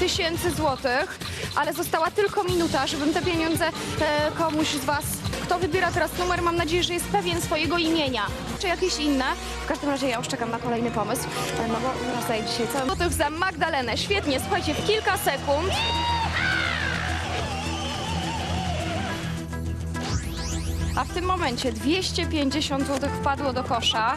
tysięcy złotych, ale została tylko minuta, żebym te pieniądze e, komuś z Was, kto wybiera teraz numer, mam nadzieję, że jest pewien swojego imienia, czy jakieś inne. W każdym razie ja już czekam na kolejny pomysł, e, no bo rozdaję dzisiaj złotych za Magdalenę. Świetnie, słuchajcie, w kilka sekund. A w tym momencie 250 zł wpadło do kosza.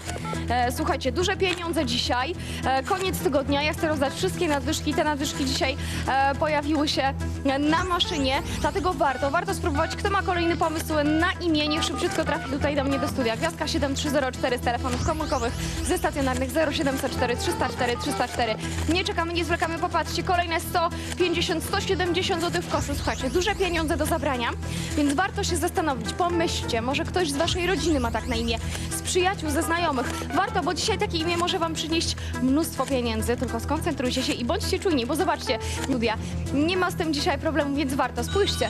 E, słuchajcie, duże pieniądze dzisiaj. E, koniec tygodnia. Ja chcę rozdać wszystkie nadwyżki. Te nadwyżki dzisiaj e, pojawiły się na maszynie, dlatego warto, warto spróbować. Kto ma kolejny pomysł na imię, szybciutko trafi tutaj do mnie do studia. Gwiazdka 7304 z telefonów komórkowych ze stacjonarnych 0704 304 304. Nie czekamy, nie zwlekamy, popatrzcie. Kolejne 150, 170 zł w koszu. Słuchajcie, duże pieniądze do zabrania, więc warto się zastanowić, może ktoś z waszej rodziny ma tak na imię, z przyjaciół, ze znajomych. Warto, bo dzisiaj takie imię może wam przynieść mnóstwo pieniędzy, tylko skoncentrujcie się i bądźcie czujni, bo zobaczcie, Julia, nie ma z tym dzisiaj problemu, więc warto. Spójrzcie,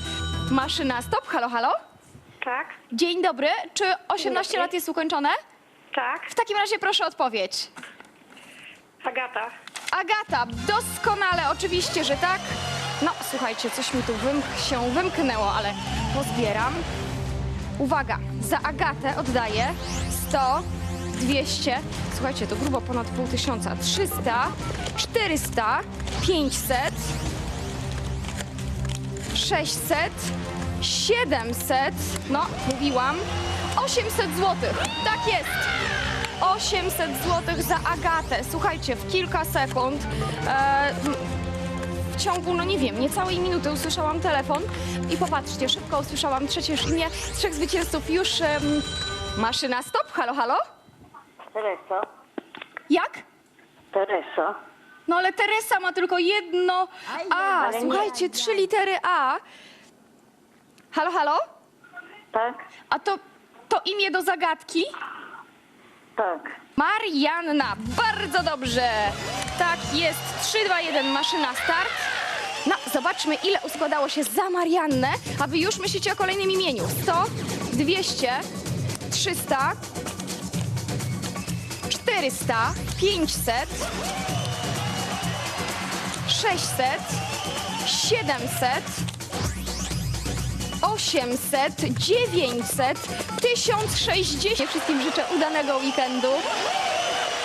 maszyna stop, halo, halo? Tak, Dzień dobry, czy 18 dobry. lat jest ukończone? tak. W takim razie proszę odpowiedź. Agata. Agata, doskonale, oczywiście, że tak. No, słuchajcie, coś mi tu wymk się wymknęło, ale pozbieram. Uwaga, za Agatę oddaję 100, 200, słuchajcie, to grubo ponad pół tysiąca, 300, 400, 500, 600, 700, no, mówiłam, 800 zł. Tak jest. 800 zł za Agatę. Słuchajcie, w kilka sekund, e, w ciągu, no nie wiem, niecałej minuty usłyszałam telefon i popatrzcie, szybko usłyszałam trzecie imię. Trzech zwycięzców już. em, maszyna stop, halo, halo? Tereso, Jak? Tereso, No ale Teresa ma tylko jedno A. ale nie- Słuchajcie, trzy litery A. Halo, halo? tak, A to, to imię do zagadki? tak. Marianna, bardzo dobrze. Tak jest, 3, 2, 1, maszyna start. No, zobaczmy, ile uskładało się za Mariannę, a wy już myślicie o kolejnym imieniu. 100, 200, 300, 400, 500, 600, 700, 800, 900, 1060. Wszystkim życzę udanego weekendu.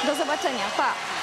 Do zobaczenia. Pa!